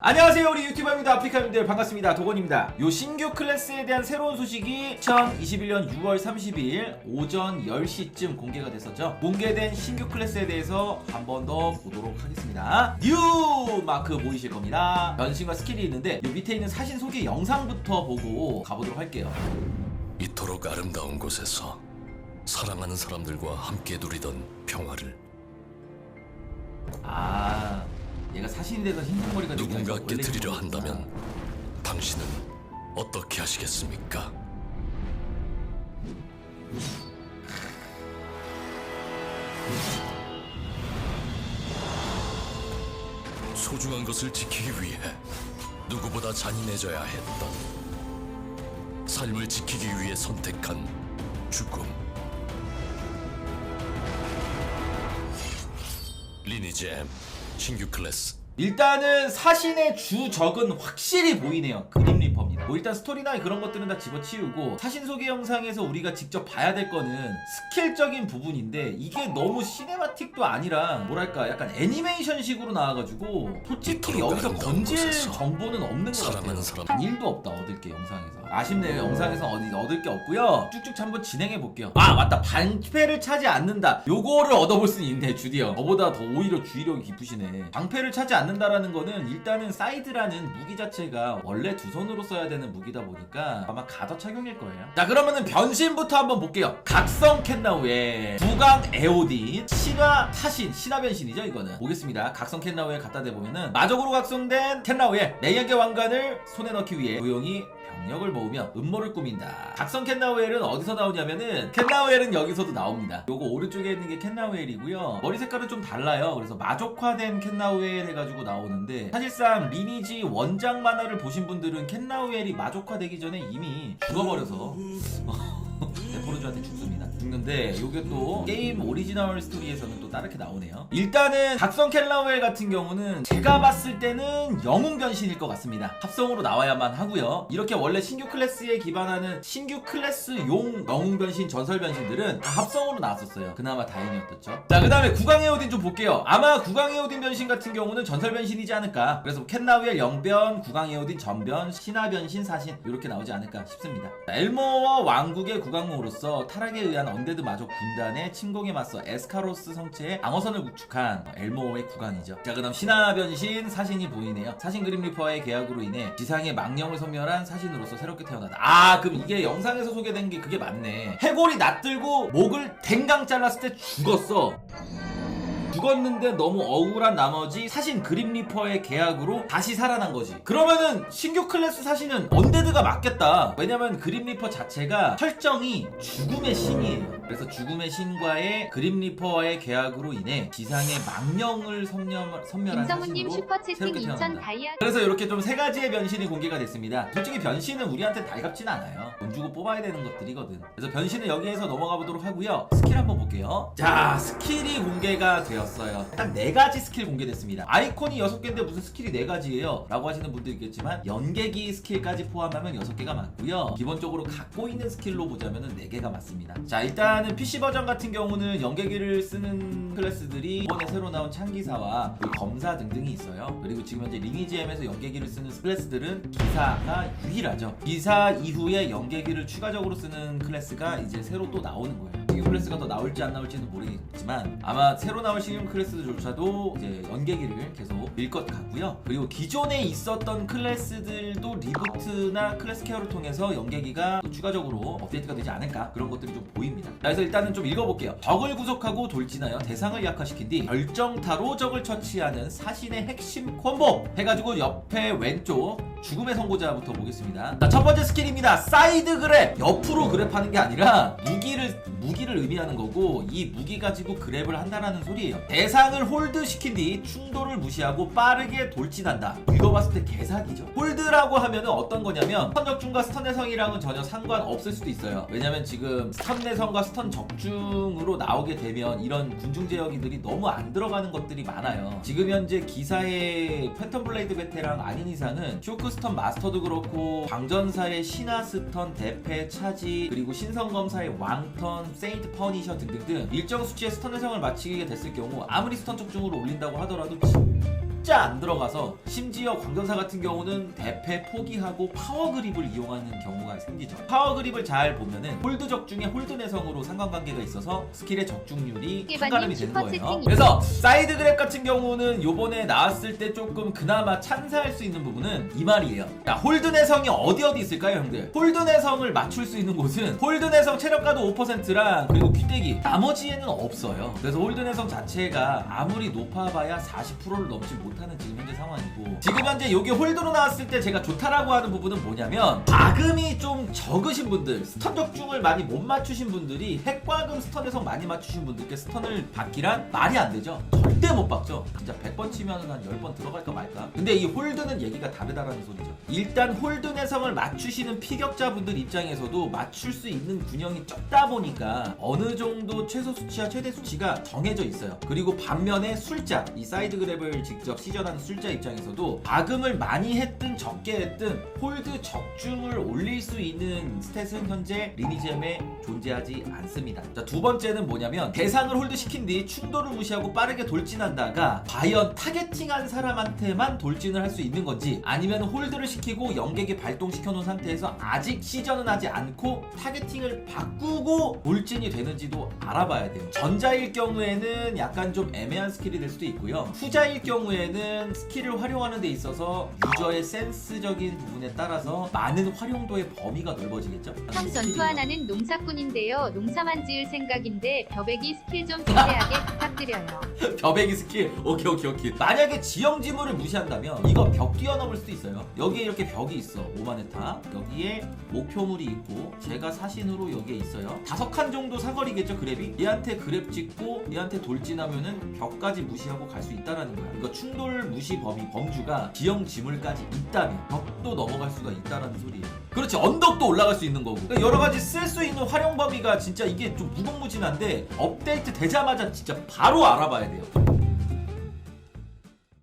안녕하세요. 우리 유튜버입니다. 아프리카님들 반갑습니다. 도건입니다. 요 신규 클래스에 대한 새로운 소식이 2021년 6월 30일 오전 10시쯤 공개가 됐었죠. 공개된 신규 클래스에 대해서 한 번 더 보도록 하겠습니다. 뉴 마크 보이실 겁니다. 변신과 스킬이 있는데 요 밑에 있는 사진 소개 영상부터 보고 가보도록 할게요. 이토록 아름다운 곳에서 사랑하는 사람들과 함께 누리던 평화를. 아 얘가 사신이 돼서 흰 머리가 누군가 깨뜨리려 한다면 당신은 어떻게 하시겠습니까? 소중한 것을 지키기 위해 누구보다 잔인해져야 했던 삶을 지키기 위해 선택한 죽음. 리니지 M 신규 클래스 일단은 사신의 주적은 확실히 보이네요. 그림. 뭐 일단 스토리나 그런 것들은 다 집어치우고 사신 소개 영상에서 우리가 직접 봐야 될 거는 스킬적인 부분인데 이게 너무 시네마틱도 아니라 뭐랄까 약간 애니메이션식으로 나와가지고 솔직히 여기서 건질 정보는 없는 것 같아요. 단 일도 없다 얻을 게 영상에서. 아쉽네요. 영상에서 어디 얻을 게 없고요. 쭉쭉 한번 진행해 볼게요. 아 맞다 방패를 차지 않는다. 요거를 얻어볼 수 있네 주디 형. 저보다 더 오히려 주의력이 깊으시네. 방패를 차지 않는다라는 거는 일단은 사이드라는 무기 자체가 원래 두 손으로 써야 되는 무기다 보니까 아마 가더 착용일 거예요. 자 그러면은 변신부터 한번 볼게요. 각성 캔나우의 부강 에오딘 신화 타신 신화 변신이죠 이거는. 보겠습니다. 각성 캔나우에 갖다 대보면은 마적으로 각성된 캔나우의 매연계 왕관을 손에 넣기 위해 조용히 병력을 모으며 음모를 꾸민다. 각성 캔나우엘은 어디서 나오냐면은 캔나우엘은 여기서도 나옵니다. 요거 오른쪽에 있는 게 캔나우엘이고요. 머리 색깔은 좀 달라요. 그래서 마족화된 캔나우엘 해가지고 나오는데 사실상 리니지 원작 만화를 보신 분들은 캔나우엘이 마족화되기 전에 이미 죽어버려서 데포르주한테 죽습니다. 죽는데 요게 또 게임 오리지널 스토리에서는 또 다르게 나오네요. 일단은 각성 켈라웰 같은 경우는 제가 봤을 때는 영웅 변신일 것 같습니다. 합성으로 나와야만 하고요. 이렇게 원래 신규 클래스에 기반하는 신규 클래스 용 영웅 변신 전설 변신들은 다 합성으로 나왔었어요. 그나마 다행이었죠. 자, 그 다음에 구강의 오딘 좀 볼게요. 아마 구강의 오딘 변신 같은 경우는 전설 변신이지 않을까. 그래서 캔나우의 영변, 구강의 오딘 전변, 신화 변신 사신 이렇게 나오지 않을까 싶습니다. 자, 엘모어 왕국의 국왕으로서 타락에 의한 언데드 마족 군단의 침공에 맞서 에스카로스 성체의 방어선을 구축한 엘모어의 국왕이죠. 자, 그다음 신화 변신 사신이 보이네요. 사신 그림 리퍼의 계약으로 인해 지상의 망령을 섬멸한 사신으로서 새롭게 태어나다. 아, 그럼 이게 영상에서 소개된 게 그게 맞네. 해골이 낯들고 목을 댕강 잘랐을 때 죽었어. 죽었는데 너무 억울한 나머지 사신 그림 리퍼의 계약으로 다시 살아난 거지. 그러면은 신규 클래스 사신은 언데드가 맞겠다. 왜냐면 그림 리퍼 자체가 설정이 죽음의 신이에요. 그래서 죽음의 신과의 그림 리퍼의 계약으로 인해 지상의 망령을 섬멸, 섬멸한 김성훈님 사신으로 슈퍼채팅 새롭게 2000 태어난다. 다이아 그래서 이렇게 좀 세 가지의 변신이 공개가 됐습니다. 솔직히 변신은 우리한테 달갑진 않아요. 돈 주고 뽑아야 되는 것들이거든. 그래서 변신은 여기에서 넘어가 보도록 하고요. 스킬 한번 볼게요. 자, 스킬이 공개가 되었 어요. 딱 네 가지 스킬 공개됐습니다. 아이콘이 여섯 개인데 무슨 스킬이 네 가지예요? 라고 하시는 분도 있겠지만 연계기 스킬까지 포함하면 여섯 개가 맞고요. 기본적으로 갖고 있는 스킬로 보자면 네 개가 맞습니다. 자, 일단은 PC 버전 같은 경우는 연계기를 쓰는 클래스들이 이번에 새로 나온 창기사와 그 검사 등등이 있어요. 그리고 지금 현재 리니지엠에서 연계기를 쓰는 클래스들은 기사가 유일하죠. 기사 이후에 연계기를 추가적으로 쓰는 클래스가 이제 새로 또 나오는 거예요. 이 클래스가 더 나올지 안 나올지는 모르겠지만 아마 새로 나올 신규 클래스조차도 이제 연계기를 계속 밀 것 같고요. 그리고 기존에 있었던 클래스들도 리부트나 클래스 케어를 통해서 연계기가 또 추가적으로 업데이트가 되지 않을까 그런 것들이 좀 보입니다. 자, 그래서 일단은 좀 읽어볼게요. 적을 구속하고 돌진하여 대상을 약화시킨 뒤 결정타로 적을 처치하는 사신의 핵심 콤보 해가지고 옆에 왼쪽 죽음의 선고자부터 보겠습니다. 자, 첫 번째 스킬입니다. 사이드 그랩. 옆으로 그랩하는 게 아니라 무기를 무기를 의미하는 거고 이 무기 가지고 그랩을 한다라는 소리예요. 대상을 홀드 시킨 뒤 충돌을 무시하고 빠르게 돌진한다. 읽어봤을 때 개사기죠. 홀드라고 하면은 어떤 거냐면 스턴 적중과 스턴 내성이랑은 전혀 상관 없을 수도 있어요. 왜냐면 지금 스턴 내성과 스턴 적중으로 나오게 되면 이런 군중 제어기들이 너무 안 들어가는 것들이 많아요. 지금 현재 기사의 패턴 블레이드 베테랑 아닌 이상은 쇼크 골프 스턴 마스터도 그렇고 광전사의 신화 스턴 대패 차지 그리고 신성 검사의 왕턴 세인트 퍼니셔 등등등 일정 수치의 스턴 해성을 마치게 됐을 경우 아무리 스턴 적중으로 올린다고 하더라도 진 짜 안 들어가서 심지어 광전사 같은 경우는 대패 포기하고 파워 그립을 이용하는 경우가 생기죠. 파워 그립을 잘 보면은 홀드 적 중에 홀드 내성으로 상관관계가 있어서 스킬의 적중률이 상가름이 되는 거예요. 그래서 사이드 그랩 같은 경우는 요번에 나왔을 때 조금 그나마 찬사할 수 있는 부분은 이 말이에요. 자, 홀드 내성이 어디 어디 있을까요, 형들? 홀드 내성을 맞출 수 있는 곳은 홀드 내성 체력가도 5%랑 그리고 귀때기 나머지에는 없어요. 그래서 홀드 내성 자체가 아무리 높아봐야 40%를 넘지 못 하는 지금 현재 상황이고 지금 현재 여기 홀드로 나왔을 때 제가 좋다라고 하는 부분은 뭐냐면 과금이 좀 적으신 분들 스턴 적중을 많이 못 맞추신 분들이 핵과금 스턴에서 많이 맞추신 분들께 스턴을 받기란 말이 안 되죠 절대 못 받죠. 진짜 100번 치면 한 10번 들어갈까 말까. 근데 이 홀드는 얘기가 다르다라는 소리죠. 일단 홀드 내성을 맞추시는 피격자분들 입장에서도 맞출 수 있는 균형이 적다 보니까 어느 정도 최소 수치와 최대 수치가 정해져 있어요. 그리고 반면에 술자 이 사이드 그랩을 직접 시전하는 술자 입장에서도 과금을 많이 했든 적게 했든 홀드 적중을 올릴 수 있는 스탯은 현재 리니지엠에 존재하지 않습니다. 자, 두 번째는 뭐냐면 대상을 홀드 시킨 뒤 충돌을 무시하고 빠르게 돌진 한다가 과연 타겟팅한 사람한테만 돌진을 할 수 있는 건지 아니면 홀드를 시키고 영객에 발동시켜 놓은 상태에서 아직 시전은 하지 않고 타겟팅을 바꾸고 돌진이 되는지도 알아봐야 돼요. 전자일 경우에는 약간 좀 애매한 스킬이 될 수도 있고요. 후자일 경우에는 스킬을 활용하는 데 있어서 유저의 센스적인 부분에 따라서 많은 활용도의 범위가 넓어지겠죠. 형 전투 하나는 농사꾼인데요. 농사만 지을 생각인데 벼베기 스킬 좀 기대하게 부탁드려요. 벼 베기 스킬? 오케이 오케이 오케이. 만약에 지형 지물을 무시한다면 이거 벽 뛰어넘을 수도 있어요. 여기에 이렇게 벽이 있어. 오마네타 여기에 목표물이 있고 제가 사신으로 여기에 있어요. 다섯 칸 정도 사거리겠죠 그랩이? 얘한테 그랩 찍고 얘한테 돌진하면은 벽까지 무시하고 갈 수 있다라는 거야. 그러니까 충돌 무시 범위 범주가 지형 지물까지 있다면 벽도 넘어갈 수가 있다라는 소리예요. 그렇지. 언덕도 올라갈 수 있는 거고. 그러니까 여러 가지 쓸 수 있는 활용 범위가 진짜 이게 좀 무궁무진한데 업데이트 되자마자 진짜 바로 알아봐야 돼요.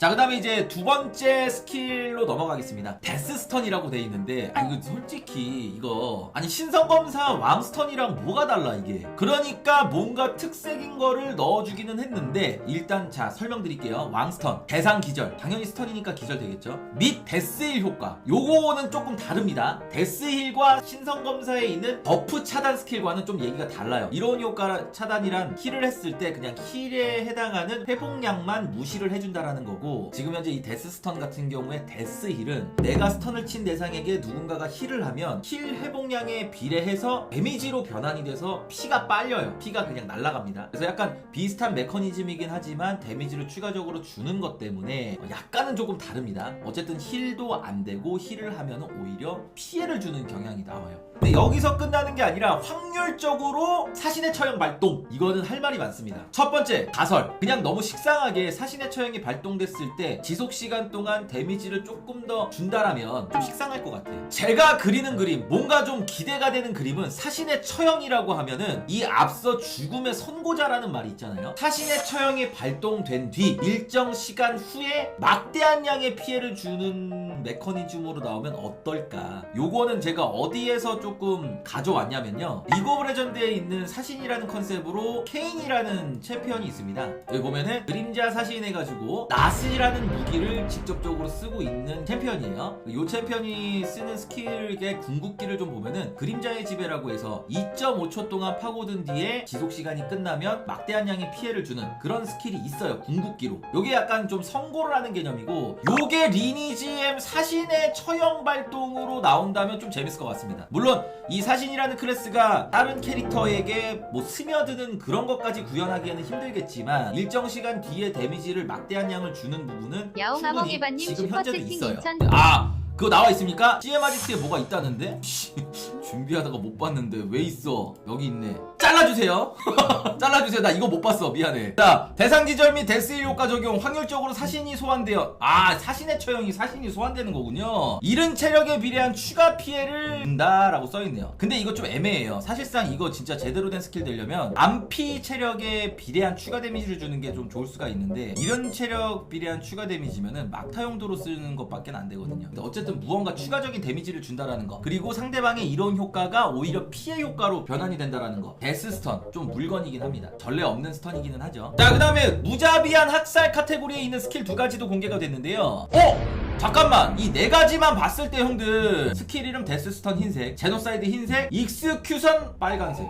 자, 그 다음에 이제 두 번째 스킬로 넘어가겠습니다. 데스스턴이라고 돼 있는데, 아, 이거 솔직히, 이거. 아니, 신성검사 왕스턴이랑 뭐가 달라, 이게. 그러니까 뭔가 특색인 거를 넣어주기는 했는데, 일단, 자, 설명드릴게요. 왕스턴. 대상 기절. 당연히 스턴이니까 기절 되겠죠. 및 데스힐 효과. 요거는 조금 다릅니다. 데스힐과 신성검사에 있는 버프 차단 스킬과는 좀 얘기가 달라요. 이런 효과 차단이란 힐을 했을 때 그냥 힐에 해당하는 회복량만 무시를 해준다라는 거고, 지금 현재 이 데스 스턴 같은 경우에 데스 힐은 내가 스턴을 친 대상에게 누군가가 힐을 하면 힐 회복량에 비례해서 데미지로 변환이 돼서 피가 빨려요. 피가 그냥 날아갑니다. 그래서 약간 비슷한 메커니즘이긴 하지만 데미지를 추가적으로 주는 것 때문에 약간은 조금 다릅니다. 어쨌든 힐도 안 되고 힐을 하면 오히려 피해를 주는 경향이 나와요. 근데 여기서 끝나는 게 아니라 확률적으로 사신의 처형 발동 이거는 할 말이 많습니다. 첫 번째 가설 그냥 너무 식상하게 사신의 처형이 발동됐을 때 지속 시간 동안 데미지를 조금 더 준다라면 좀 식상할 것 같아요. 제가 그리는 그림 뭔가 좀 기대가 되는 그림은 사신의 처형이라고 하면은 이 앞서 죽음의 선고자라는 말이 있잖아요. 사신의 처형이 발동된 뒤 일정 시간 후에 막대한 양의 피해를 주는 메커니즘으로 나오면 어떨까? 요거는 제가 어디에서 조금 가져왔냐면요. 리그 오브 레전드에 있는 사신이라는 컨셉으로 케인이라는 챔피언이 있습니다. 여기 보면은 그림자 사신 해가지고 나스 라는 무기를 직접적으로 쓰고 있는 챔피언이에요. 이 챔피언이 쓰는 스킬의 궁극기를 좀 보면은 그림자의 지배라고 해서 2.5초 동안 파고든 뒤에 지속 시간이 끝나면 막대한 양의 피해를 주는 그런 스킬이 있어요. 궁극기로. 요게 약간 좀 선고를 하는 개념이고 요게 리니지엠 사신의 처형 발동으로 나온다면 좀 재밌을 것 같습니다. 물론 이 사신이라는 클래스가 다른 캐릭터에게 뭐 스며드는 그런 것까지 구현하기에는 힘들겠지만 일정 시간 뒤에 데미지를 막대한 양을 주는 부분은 야옹아먹 충분히 해바님 지금 현재도 채팅 있어요. 2000 아 그거 나와 있습니까? CM 아지트에 뭐가 있다는데? 씨, 준비하다가 못 봤는데 왜 있어? 여기 있네. 잘라 잘라주세요. 잘라주세요. 나 이거 못 봤어. 미안해. 자, 대상 기절 및 데스일 효과 적용. 확률적으로 사신이 소환되어. 아, 사신의 처형이 사신이 소환되는 거군요. 이른 체력에 비례한 추가 피해를 준다라고 써있네요. 근데 이거 좀 애매해요. 사실상 이거 진짜 제대로 된 스킬 되려면 암피 체력에 비례한 추가 데미지를 주는 게 좀 좋을 수가 있는데 이런 체력 비례한 추가 데미지면은 막타 용도로 쓰는 것밖에 안 되거든요. 근데 어쨌든 무언가 추가적인 데미지를 준다라는 거. 그리고 상대방의 이런 효과가 오히려 피해 효과로 변환이 된다라는 거. 데스 스턴 좀 물건이긴 합니다. 전례 없는 스턴이기는 하죠. 자, 그 다음에 무자비한 학살 카테고리에 있는 스킬 두 가지도 공개가 됐는데요. 어? 잠깐만 이 네 가지만 봤을 때 형들 스킬 이름 데스 스턴 흰색 제노사이드 흰색 익스큐션 빨간색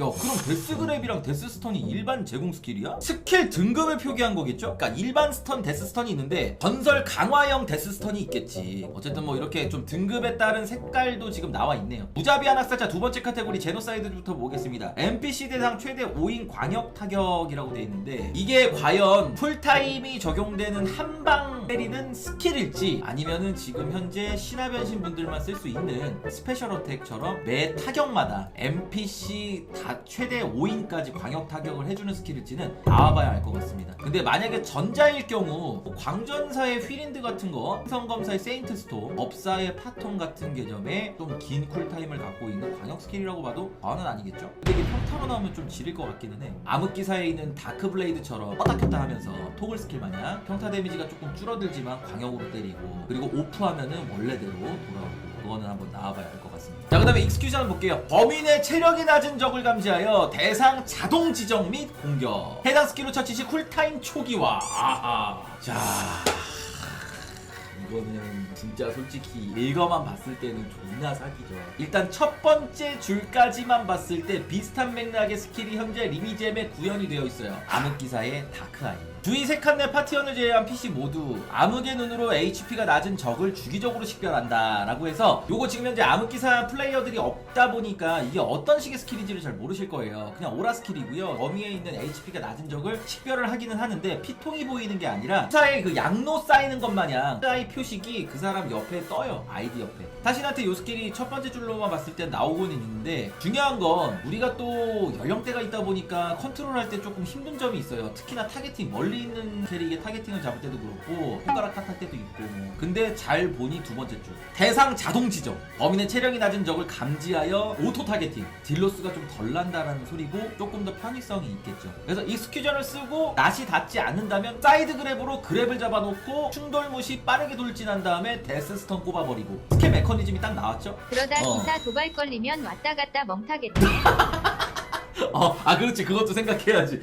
야 그럼 데스그랩이랑 데스스턴이 일반 제공 스킬이야? 스킬 등급을 표기한 거겠죠? 그러니까 일반 스턴 데스스턴이 있는데 전설 강화형 데스스턴이 있겠지 어쨌든 뭐 이렇게 좀 등급에 따른 색깔도 지금 나와 있네요 무자비한 학살자 두 번째 카테고리 제노사이드부터 보겠습니다 NPC 대상 최대 5인 광역 타격이라고 돼 있는데 이게 과연 풀타임이 적용되는 한방 때리는 스킬일지 아니면은 지금 현재 신화 변신 분들만 쓸 수 있는 스페셜 어택처럼 매 타격마다 NPC 다 최대 5인까지 광역 타격을 해주는 스킬일지는 나와봐야 알 것 같습니다. 근데 만약에 전자일 경우 뭐 광전사의 휘린드 같은 거, 성검사의 세인트 스톰, 법사의 파톤 같은 개념의 좀 긴 쿨타임을 갖고 있는 광역 스킬이라고 봐도 과언은 아니겠죠? 근데 이게 평타로 나오면 좀 지릴 것 같기는 해. 암흑기사에 있는 다크 블레이드처럼 껐다 켰다 하면서 토글 스킬 마냥 평타 데미지가 조금 줄어들지만 광역으로 때리고 그리고 오프하면은 원래대로 돌아오고 그거는 한번 나와봐야 알것 같습니다. 자, 그 다음에 익스큐즈 한번 볼게요. 범인의 체력이 낮은 적을 감 지하여 대상 자동 지정 및 공격. 해당 스킬로 처치 시 쿨타임 초기화. 아하. 자. 이거는 진짜 솔직히 일거만 봤을 때는 존나 사기죠. 일단 첫 번째 줄까지만 봤을 때 비슷한 맥락의 스킬이 현재 리미잼에 구현이 되어 있어요. 암흑기사의 다크아이. 주위 세 칸의 파티원을 제외한 PC 모두 암흑의 눈으로 HP가 낮은 적을 주기적으로 식별한다 라고 해서 요거 지금 현재 암흑기사 플레이어들이 없다 보니까 이게 어떤 식의 스킬인지를 잘 모르실 거예요 그냥 오라 스킬이고요 범위에 있는 HP가 낮은 적을 식별을 하기는 하는데 피통이 보이는 게 아니라 기사에 그 양로 쌓이는 것 마냥 사이 표식이 그 사람 옆에 떠요 아이디 옆에. 타신한테 요 스킬이 첫 번째 줄로만 봤을 때 나오고는 있는데 중요한 건 우리가 또 연령대가 있다 보니까 컨트롤할 때 조금 힘든 점이 있어요. 특히나 타겟팅 멀리 있는 캐릭의 타겟팅을 잡을 때도 그렇고 손가락 탓할 때도 있고. 뭐. 근데 잘 보니 두 번째 줄. 대상 자동 지정. 범인의 체력이 낮은 적을 감지하여 오토 타겟팅. 딜로스가 좀 덜 난다라는 소리고 조금 더 편의성이 있겠죠. 그래서 익스큐전을 쓰고 낯이 닿지 않는다면 사이드 그랩으로 그랩을 잡아놓고 충돌 무시 빠르게 돌진한 다음에 데스 스턴 꼽아버리고 스킬 메커니즘이 딱 나왔죠 그러다 어. 기사 도발 걸리면 왔다 갔다 멍타겠다. 어, 아 그렇지 그것도 생각해야지.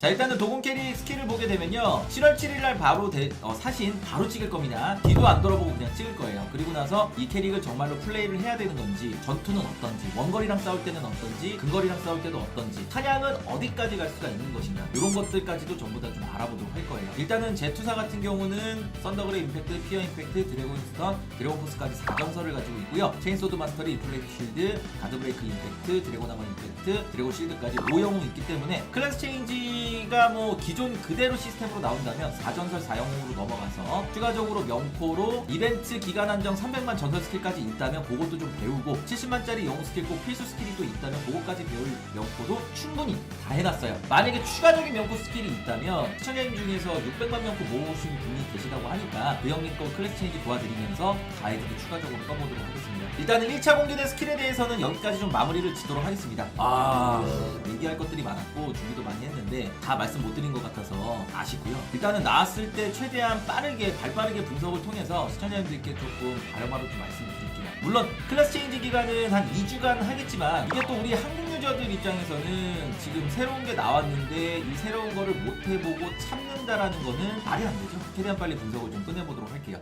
자 일단은 도공 캐리 스킬을 보게 되면요. 7월 7일날 바로 대, 어, 사신 바로 찍을 겁니다. 뒤도 안 돌아보고 그냥 찍을 거예요. 그리고 나서 이 캐릭을 정말로 플레이를 해야 되는 건지 전투는 어떤지 원거리랑 싸울 때는 어떤지 근거리랑 싸울 때도 어떤지 사냥은 어디까지 갈 수가 있는 것인가 이런 것들까지도 전부 다 좀 알아보도록 할 거예요. 일단은 제투사 같은 경우는 썬더그레이 임팩트, 피어 임팩트, 드래곤 스턴, 드래곤 포스까지 4전설을 가지고 있고요. 체인소드 마스터리, 인플레이트 쉴드, 가드브레이크 임팩트, 드래곤 하머 임팩트, 드래곤 실드까지 5영웅 있기 때문에 클래스 체인지 가 뭐 기존 그대로 시스템으로 나온다면 4전설 4영웅으로 넘어가서 추가적으로 명코로 이벤트 기간 한정 300만 전설 스킬까지 있다면 그것도 좀 배우고 70만짜리 영웅 스킬 꼭 필수 스킬이 또 있다면 그것까지 배울 명코도 충분히 다 해놨어요. 만약에 추가적인 명코 스킬이 있다면 시청자님 중에서 600만 명코 모으신 분이 계시다고 하니까 그 형님 거 클래스 체인지 도와드리면서 가이드도 추가적으로 써보도록 하겠습니다. 일단은 1차 공개된 스킬에 대해서는 여기까지 좀 마무리를 짓도록 하겠습니다. 아 얘기할 것들이 많았고 준비도 많이 했는데 다 말씀 못 드린 것 같아서 아쉽고요. 일단은 나왔을 때 최대한 빠르게 발빠르게 분석을 통해서 시청자님들께 조금 바로바로 좀 말씀을 드릴게요. 물론 클래스 체인지 기간은 한 2주간 하겠지만 이게 또 우리 한국 유저들 입장에서는 지금 새로운 게 나왔는데 이 새로운 거를 못 해보고 참는다라는 거는 말이 안 되죠. 최대한 빨리 분석을 좀 끝내보도록 할게요